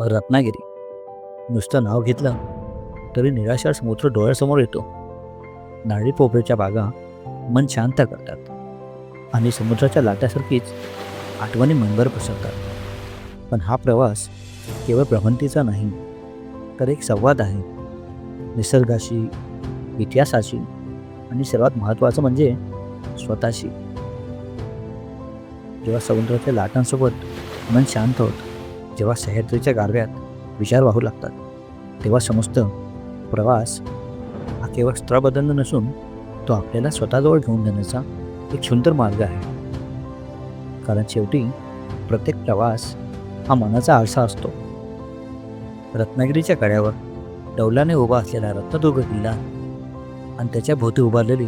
रत्नागिरी. नुसतं नाव घेतलं तरी निराशार समुद्र डोळ्यासमोर येतो. नारळी पोपऱ्याच्या बागा मन शांत करतात आणि समुद्राच्या लाटासारखीच आठवणी मनभर पसरतात. पण हा प्रवास केवळ भ्रमंतीचा नाही तर एक संवाद आहे. निसर्गाशी इतिहासाशी आणि सर्वात महत्त्वाचं म्हणजे स्वतःशी. जेव्हा समुद्राच्या लाटांसोबत मन शांत होतं जेव्हा सह्याद्रीच्या गारव्यात विचार वाहू लागतात तेव्हा समजतं प्रवास हा केवळ स्थळ बदलणं नसून तो आपल्याला स्वतःजवळ घेऊन जाण्याचा एक सुंदर मार्ग आहे. कारण शेवटी प्रत्येक प्रवास हा मनाचा आरसा असतो. रत्नागिरीच्या कड्यावर डौलाने उभा असलेला रत्नदुर्ग किल्ला आणि त्याच्या भोवती उभारलेली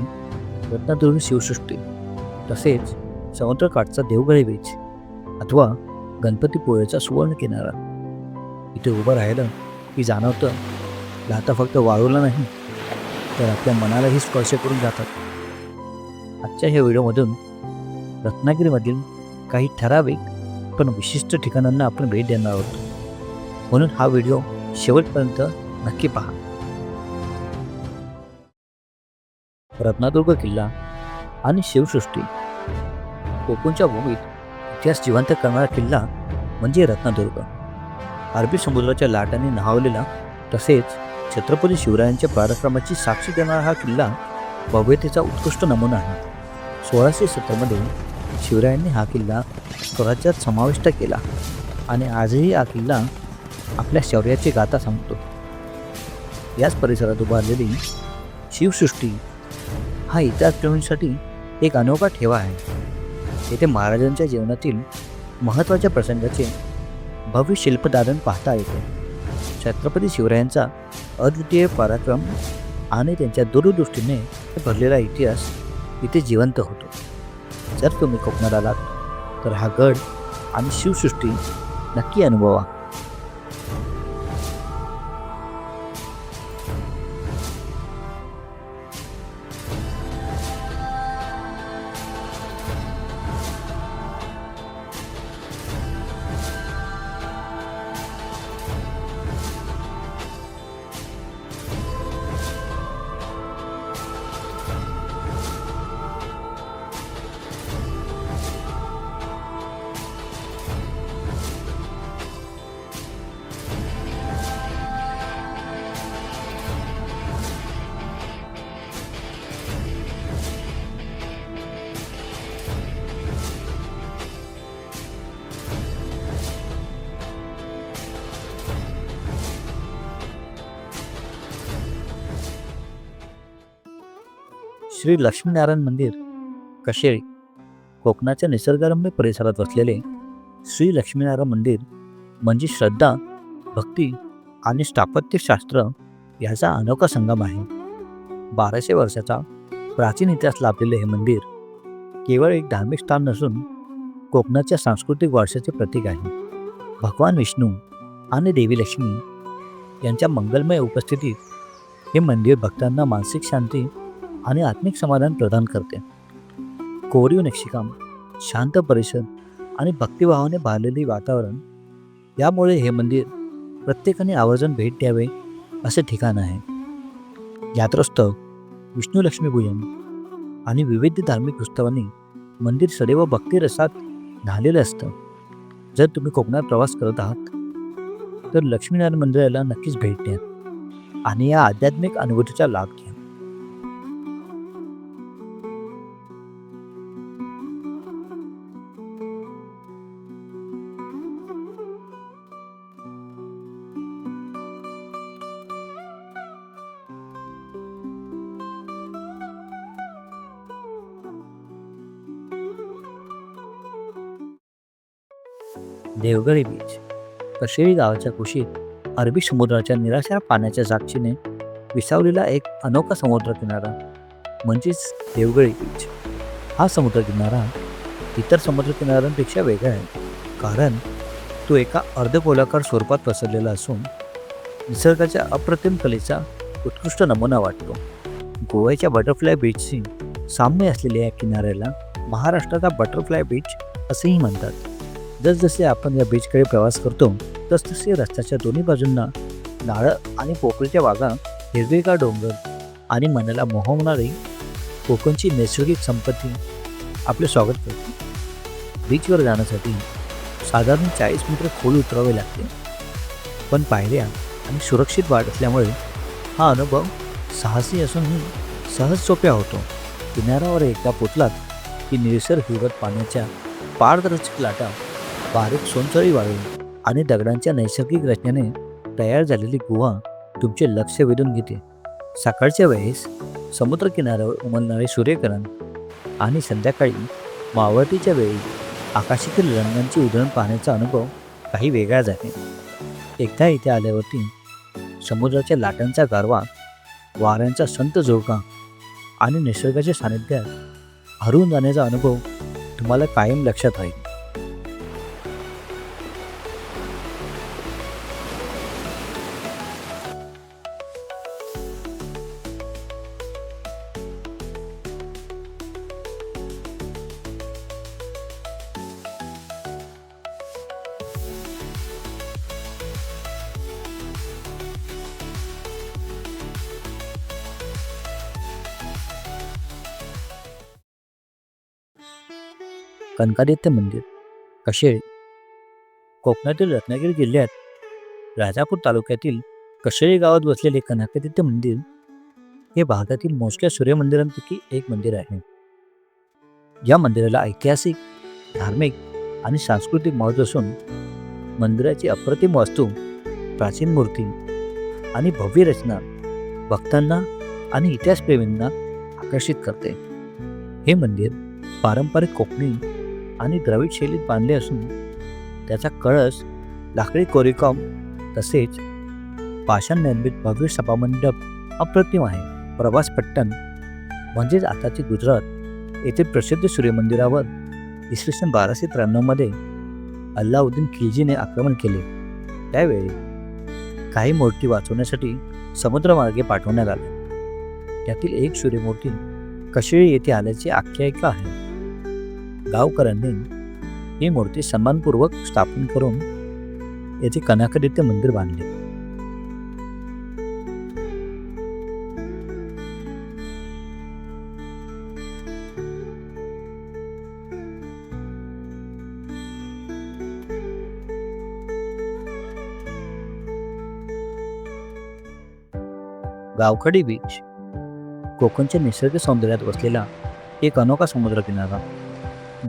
रत्नदुर्ग शिवसृष्टी तसेच समुद्रकाठचा देवगडी बीच अथवा गणपतीपुळेचा सुवर्ण किनारा. इथे उभं राहिलं की जाणवतं लाता फक्त वाळूला नाही तर आपल्या मनालाही स्पर्श करून जातात. आजच्या ह्या व्हिडिओमधून रत्नागिरीमधील काही ठराविक पण विशिष्ट ठिकाणांना आपण भेट देणार आहोत. म्हणून हा व्हिडिओ शेवटपर्यंत नक्की पहा. रत्नादुर्ग किल्ला आणि शिवसृष्टी. कोकणच्या भूमीत इतिहास जिवंत करणारा किल्ला म्हणजे रत्नदुर्ग. अरबी समुद्राच्या लाटाने न्हावलेला तसेच छत्रपती शिवरायांच्या पराक्रमाची साक्षी देणारा हा किल्ला भव्यतेचा उत्कृष्ट नमुना आहे. सोळाशे सत्तरमध्ये शिवरायांनी हा किल्ला स्वराज्यात समाविष्ट केला आणि आजही हा किल्ला आपल्या शौर्याची गाथा सांगतो. याच परिसरात उभारलेली शिवसृष्टी हा इतिहास प्रेमींसाठी एक अनोखा ठेवा आहे. येथे महाराजांच्या जीवनातील महत्त्वाच्या प्रसंगाचे भव्य शिल्पदालन पाहता येते. छत्रपती शिवरायांचा अद्वितीय पराक्रम आणि त्यांच्या दूरदृष्टीने भरलेला इतिहास इथे जिवंत होतो. जर तुम्ही कोकणात आलात तर हा गड आणि शिवसृष्टी नक्की अनुभवा. श्री लक्ष्मीनारायण मंदिर कशेळी कोकणाच्या निसर्गरम्य परिसरात वसलेले श्री लक्ष्मीनारायण मंदिर म्हणजे श्रद्धा भक्ती आणि स्थापत्यशास्त्र याचा अनोखा संगम आहे. बाराशे वर्षाचा प्राचीन इतिहास लाभलेले हे मंदिर केवळ एक धार्मिक स्थान नसून कोकणाच्या सांस्कृतिक वारशाचे प्रतीक आहे. भगवान विष्णू आणि देवी लक्ष्मी यांच्या मंगलमय उपस्थितीत हे मंदिर भक्तांना मानसिक शांती आणि आत्मिक समाधान प्रदान करते. कोरीव नक्षीकाम शांत परिषद आणि भक्तिभावाने भारलेले वातावरण यामुळे हे मंदिर प्रत्येकाने आवर्जून भेट द्यावे असे ठिकाण आहे. यात्रोत्सव विष्णू पूजन आणि विविध धार्मिक उत्सवांनी मंदिर सदैव भक्तिरसात झालेलं असतं. जर तुम्ही कोकणात प्रवास करत आहात तर लक्ष्मीनारायण मंदिराला नक्कीच भेट द्या आणि या आध्यात्मिक अनुभूतीचा लाभ घ्या. देवगडी बीच कशेरी गावाच्या कुशीत अरबी समुद्राच्या निराशार पाण्याच्या साक्षीने विसावलेला एक अनोखा समुद्र किनारा म्हणजेच देवगडी बीच हा समुद्र किनारा इतर समुद्र किनाऱ्यांपेक्षा वेगळा आहे कारण तो एका अर्धगोलाकार स्वरूपात पसरलेला असून निसर्गाच्या अप्रतिम कलेचा उत्कृष्ट नमुना वाटतो. गोव्याच्या बटरफ्लाय बीचशी साम्य असलेल्या या किनाऱ्याला महाराष्ट्राचा बटरफ्लाय बीच असेही म्हणतात. जसजसे आपण या बीचकडे प्रवास करतो तसतसे रस्त्याच्या दोन्ही बाजूंना नाळ आणि पोकळीच्या बागा हिरवेगार डोंगर आणि मनाला मोहवणारी कोकणची नैसर्गिक संपत्ती आपले स्वागत करते. बीचवर जाण्यासाठी साधारण चाळीस मीटर खोल उतरावे लागते. पण पायऱ्या आणि सुरक्षित वाट असल्यामुळे हा अनुभव साहसी असूनही सहज सोप्या होतो. किनाऱ्यावर एकदा पोचलात की निळसर हिरवत पाण्याच्या पारदर्शक लाटा बारीक सोनसळी वाळू आणि दगडांच्या नैसर्गिक रचनेने तयार झालेली गुहा तुमचे लक्ष वेधून घेते. सकाळच्या वेळेस समुद्रकिनाऱ्यावर उमलणारे सूर्यकरण आणि संध्याकाळी मावळतीच्या वेळी आकाशातील रंगांची उधळण पाहण्याचा अनुभव काही वेगळाच आहे एकदा इथे आल्यावरती समुद्राच्या लाटांचा गारवा वाऱ्यांचा संत झोका आणि निसर्गाच्या सानिध्यात हरवून जाण्याचा अनुभव तुम्हाला कायम लक्षात राहील. कनकादित्य मंदिर. कशेळ कोकणातील रत्नागिरी जिल्ह्यात राजापूर तालुक्यातील कशेळी गावात बसलेले कनकादित्य मंदिर हे भारतातील मोजक्या सूर्यमंदिरांपैकी एक मंदिर आहे. या मंदिराला ऐतिहासिक धार्मिक आणि सांस्कृतिक महत्त्व असून मंदिराची अप्रतिम वास्तू प्राचीन मूर्ती आणि भव्य रचना भक्तांना आणि इतिहासप्रेमींना आकर्षित करते. हे मंदिर पारंपरिक कोकणी आणि द्रविड शैलीत बांधले असून त्याचा कळस लाकडी कोरीकॉम तसेच पाषाण निर्मित भव्य सभामंडप अप्रतिम आहे. प्रवास पट्टण म्हणजेच आताचे गुजरात येथे प्रसिद्ध सूर्यमंदिरावर इसवी सन बाराशे त्र्याण्णवमध्ये अल्लाउद्दीन खिलजीने आक्रमण केले. त्यावेळी काही मूर्ती वाचवण्यासाठी समुद्रमार्गे पाठवण्यात आल्या. त्यातील एक सूर्यमूर्ती कशेळी येथे आल्याची आख्यायिका आहे. गावकऱ्यांनी ही मूर्ती सन्मानपूर्वक स्थापन करून येथे कनाकदित्य मंदिर बांधले. गावखडी बीच कोकणच्या निसर्ग सौंदर्यात वसलेला एक अनोखा समुद्रकिनारा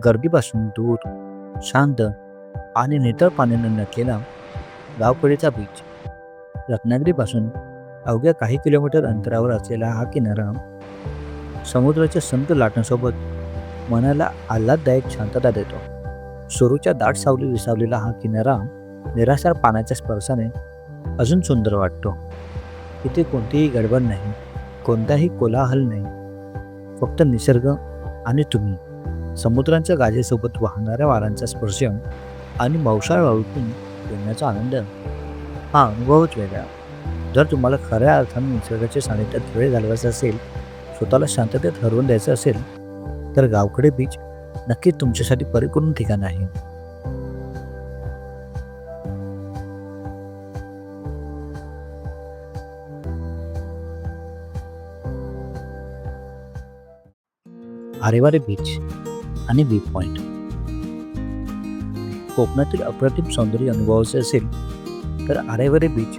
गर्दीपासून दूर शांत आणि नितळ पाण्याने नटलेला गावकडीचा बीच रत्नागिरीपासून अवघ्या काही किलोमीटर अंतरावर असलेला हा किनारा समुद्राच्या संत लाटांसोबत मनाला आल्हाददायक शांतता देतो. सुरूच्या दाट सावली विसावलेला हा किनारा निराशार पाण्याच्या स्पर्शाने अजून सुंदर वाटतो. इथे कोणतीही गडबड नाही कोणताही कोलाहल नाही फक्त निसर्ग आणि तुम्ही. समुद्रांच्या गाजेसोबत वाहणाऱ्या वारांचा स्पर्श आणि मावसाळ वाळूतून फिरण्याचा आनंद हा अनुभवच वेगळा. जर तुम्हाला खऱ्या अर्थाने निसर्गाच्या सानिध्यात वेळ घालवायचा असेल स्वतःला शांततेत हरवून द्यायचं असेल तर गावकडे बीच नक्कीच तुमच्यासाठी परिपूर्ण ठिकाण आहे. आरेवारे बीच आणि व्ह्यू पॉईंट कोकणातील अप्रतिम सौंदर्य अनुभवायचे असेल तर आरेवारे बीच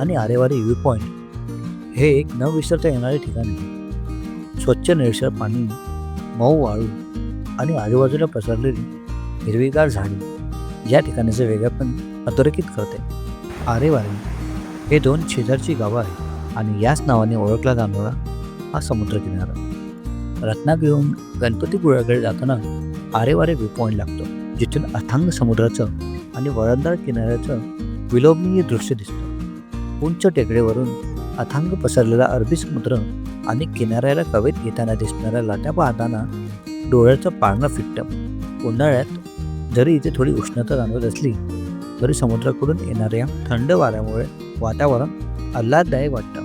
आणि आरेवारे व्ह्यू पॉईंट हे एक न विसरता येणारे ठिकाण आहे. स्वच्छ निळसर पाणी मऊ वाळू आणि आजूबाजूला पसरलेली हिरवीगार झाडी या ठिकाणाचे वेगळेपण अधोरेखित करते. आरेवारे हे दोन शेजारची गावं आहेत आणि याच नावाने ओळखला जाणारा हा समुद्रकिनारा. रत्नागिरीहून गणपतीपुळ्याकडे जाताना आरेवारे व्ह्यू पॉईंट लागतो. जिथून अथांग समुद्राचं आणि वळणदार किनाऱ्याचं विलोभनीय दृश्य दिसतं. उंच टेकडीवरून अथांग पसरलेला अरबी समुद्र आणि किनाऱ्याला कवेत घेताना दिसणाऱ्या लाट्या पाहताना डोळ्याचं पाळणं फिटतं उन्हाळ्यात जरी इथे थोडी उष्णता जाणवत असली तरी समुद्राकडून येणाऱ्या थंड वाऱ्यामुळे वातावरण आल्हाददायक वाटतं.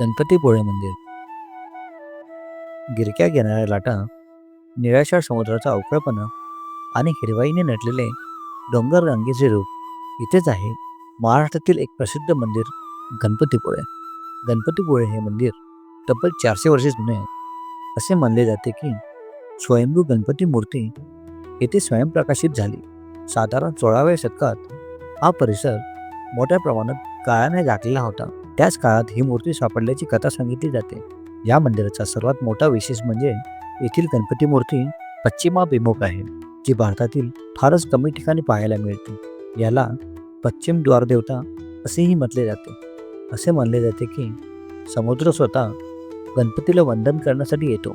गणपतीपुळे मंदिर. गिरक्या घेणाऱ्या लाटा निळाशार समुद्राचा अवकळपणा आणि हिरवाईने नटलेले डोंगर रांगेचे रूप इथेच आहे महाराष्ट्रातील एक प्रसिद्ध मंदिर गणपतीपुळे. गणपतीपुळे हे मंदिर तब्बल चारशे वर्षे जुने आहे. असे मानले जाते की स्वयंभू गणपती मूर्ती येथे स्वयंप्रकाशित झाली. साधारण सोळाव्या शतकात हा परिसर मोठ्या प्रमाणात काळाने झाकलेला होता. त्याच काळात ही मूर्ती सापडल्याची कथा सांगितली जाते. या मंदिराचा सर्वात मोठा विशेष म्हणजे येथील गणपती मूर्ती पश्चिमाभिमुख आहे जी भारतातील फारच कमी ठिकाणी पाहायला मिळते. याला पश्चिम द्वारदेवता असेही म्हटले जाते. असे मानले जाते की समुद्र स्वतः गणपतीला वंदन करण्यासाठी येतो.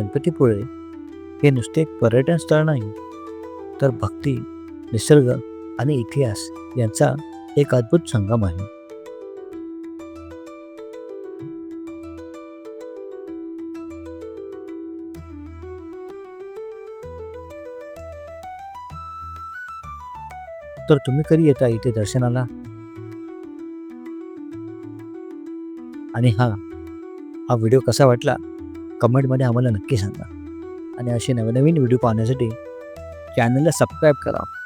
गणपतीपुळे हे नुसते एक पर्यटन स्थळ नाही तर भक्ती निसर्ग आणि इतिहास यांचा एक अद्भुत संगम आहे. तर तुम्ही कधी येता इथे दर्शनाला? आणि हा हा व्हिडिओ कसा वाटला? कमेंटमध्ये आम्हाला नक्की सांगा. आणि असे नवनवीन व्हिडिओ पाहण्यासाठी चॅनलला सबस्क्राईब करा.